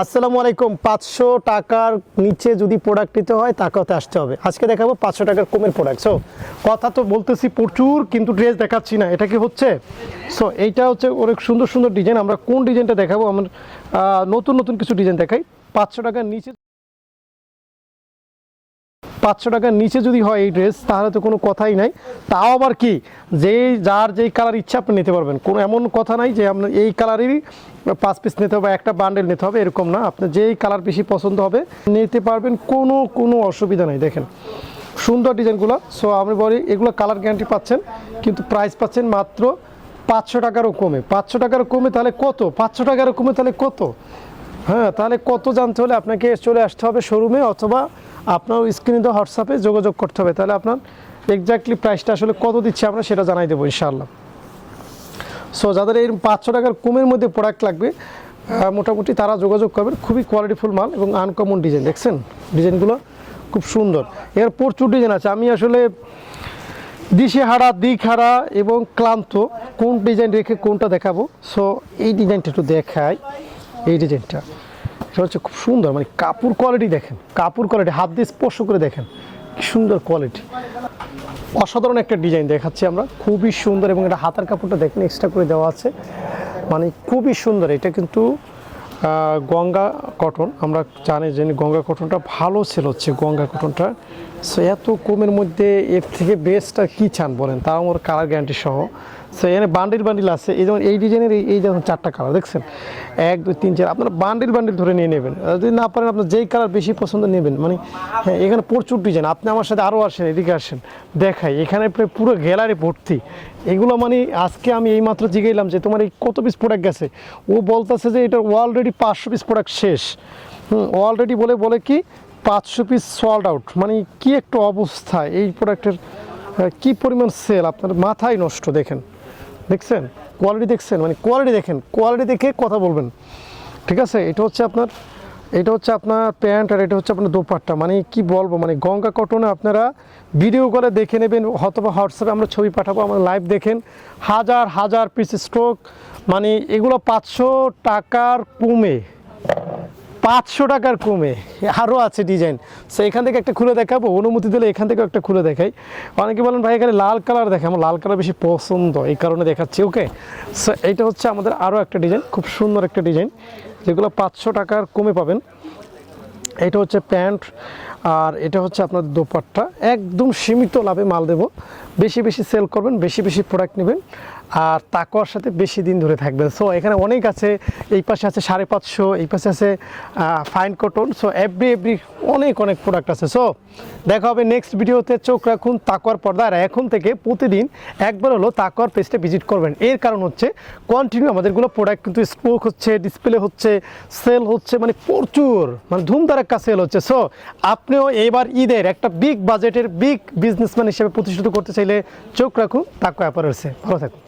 আসসালামু আলাইকুম, পাঁচশো টাকার নিচে যদি প্রোডাক্ট নিতে হয় তাকাতে আসতে হবে। আজকে দেখাবো পাঁচশো টাকার কমের প্রোডাক্ট সো কথা তো বলতেছি প্রচুর, কিন্তু ড্রেস দেখাচ্ছি না। এটা কি হচ্ছে? সো এইটা হচ্ছে অনেক সুন্দর সুন্দর ডিজাইন আমরা কোন ডিজাইনটা দেখাবো? আমার নতুন নতুন কিছু ডিজাইন দেখাই। পাঁচশো টাকার নিচে পাঁচশো টাকার নিচে যদি হয় এই ড্রেস তাহলে তো কোনো কথাই নাই। তাও আবার কি, যেই, যার যেই কালার ইচ্ছা আপনি নিতে পারবেন। কোনো এমন কথা নাই যে আপনার এই কালারেরই পাঁচ পিস নিতে হবে, একটা বান্ডেল নিতে হবে, এরকম না। আপনার যেই কালার বেশি পছন্দ হবে, নিতে পারবেন, কোনো কোনো অসুবিধা নেই। দেখেন, সুন্দর ডিজাইনগুলো। সো আমি বলি, এগুলো কালার গ্যারান্টি পাচ্ছেন, কিন্তু প্রাইস পাচ্ছেন মাত্র পাঁচশো টাকারও কমে। পাঁচশো টাকারও কমে, তাহলে কত? পাঁচশো টাকারও কমে, তাহলে কত? হ্যাঁ তাহলে কত জানতে হলে আপনাকে চলে আসতে হবে শোরুমে অথবা আপনার স্ক্রিনে দেওয়া হোয়াটসঅ্যাপে যোগাযোগ করতে হবে। তাহলে আপনার এক্স্যাক্টলি প্রাইসটা আসলে কত দিচ্ছে আমরা সেটা জানাই দেবো ইনশাআল্লাহ। সো যাদের এই পাঁচশো টাকার কমের মধ্যে প্রোডাক্ট লাগবে মোটামুটি তারা যোগাযোগ করবেন। খুবই কোয়ালিটিফুল মাল এবং আনকমন ডিজাইন দেখছেন? ডিজাইনগুলো খুব সুন্দর। এর প্রচুর ডিজাইন আছে। আমি আসলে দিশেহারা দিকহারা এবং ক্লান্ত কোন ডিজাইন রেখে কোনটা দেখাবো? সো এই ডিজাইনটা একটু দেখাই। এই ডিজাইনটা এটা হচ্ছে খুব সুন্দর মানে কাপড় কোয়ালিটি দেখেন, কাপড় কোয়ালিটি হাত দিয়ে স্পর্শ করে দেখেন, কি সুন্দর কোয়ালিটি অসাধারণ একটা ডিজাইন দেখাচ্ছি আমরা, খুবই সুন্দর এবং এটা হাতার কাপড়টা দেখেন এক্সট্রা করে দেওয়া আছে। মানে খুবই সুন্দর, এটা কিন্তু গঙ্গা কটন আমরা জানি যে গঙ্গা কটনটা ভালো সেল হচ্ছে গঙ্গা কটনটা সো এত কমের মধ্যে এর থেকে বেস্টটা কী চান বলেন? তাও আমার কালার গ্যারান্টি সহ। সো এখানে বান্ডিল বান্ডিল আছে। এই যেমন এই ডিজাইনের এই- এই যেমন চারটা কালার দেখছেন? এক, দুই, তিন, চার। আপনারা বান্ডিল বান্ডিল ধরে নিয়ে নেবেন। আর যদি না পারেন, আপনার যেই কালার বেশি পছন্দ নেবেন। মানে হ্যাঁ এখানে প্রচুর ডিজাইন আপনি আমার সাথে আরও আসেন, এদিকে আসেন। দেখাই, এখানে পুরো গ্যালারি ভর্তি। এগুলো মানে আজকে আমি এইমাত্র জিগাইলাম যে তোমার এই কত পিস প্রোডাক্ট গেছে? ও বলতেছে যে এটা অলরেডি পাঁচশো পিস প্রোডাক্ট শেষ। অলরেডি বলে বলে কি? পাঁচশো পিস সোল্ড আউট মানে কি একটু অবস্থা, এই প্রোডাক্টের কি পরিমাণ সেল আপনার মাথায় নষ্ট, দেখেন। দেখছেন? কোয়ালিটি দেখছেন? মানে কোয়ালিটি দেখেন। কোয়ালিটি দেখে কথা বলবেন। ঠিক আছে? এটা হচ্ছে আপনার, এটা হচ্ছে আপনার প্যান্ট আর এটা হচ্ছে আপনার দোপাট্টা। মানে কি বলব? মানে গঙ্গা কটনে আপনারা ভিডিও করে দেখে নেবেন, অথবা হোয়াটসঅ্যাপে আমরা ছবি পাঠাবো, আমরা লাইভ দেখেন। হাজার হাজার পিস স্টক মানে এগুলো পাঁচশো টাকার কমে। পাঁচশো টাকার কমে আরও আছে ডিজাইন সো এখান থেকে একটা খুলে দেখাবো, অনুমতি দিলে এখান থেকেও একটা খুলে দেখাই। অনেকে বলেন, ভাই, এখানে লাল কালার দেখে, আমার লাল কালার বেশি পছন্দ, এই কারণে দেখাচ্ছি। ওকে সো এইটা হচ্ছে আমাদের আরও একটা ডিজাইন খুব সুন্দর একটা ডিজাইন যেগুলো পাঁচশো টাকার কমে পাবেন। এটা হচ্ছে প্যান্ট, আর এটা হচ্ছে আপনার দোপাট্টা। একদম সীমিত লাভে মাল দেব। বেশি বেশি সেল করবেন, বেশি বেশি প্রোডাক্ট নেবেন। আর তাকওয়ার সাথে বেশি দিন ধরে থাকবেন। সো এখানে অনেক আছে, এই পাশে আছে সাড়ে পাঁচশো, এই পাশে আছে fine cotton so every every অনেক অনেক প্রোডাক্ট আছে। সো দেখা হবে নেক্সট ভিডিওতে চোখ রাখুন তাকওয়ার পর্দা। আর এখন থেকে প্রতিদিন একবার হলো তাকওয়ার পেজটা ভিজিট করবেন। এর কারণ হচ্ছে কন্টিনিউ আমাদেরগুলো প্রোডাক্ট কিন্তু স্পোক হচ্ছে ডিসপ্লে হচ্ছে সেল হচ্ছে মানে প্রচুর মানে ধুমধারাক্কা সেল হচ্ছে। সো আপনিও এবার ঈদের একটা বিগ বাজেটের বিগ বিজনেসম্যান হিসেবে প্রতিষ্ঠিত করতে চাইলে চোখ রাখুন তাকওয়া অ্যাপারেলসে ভালো থাকুন।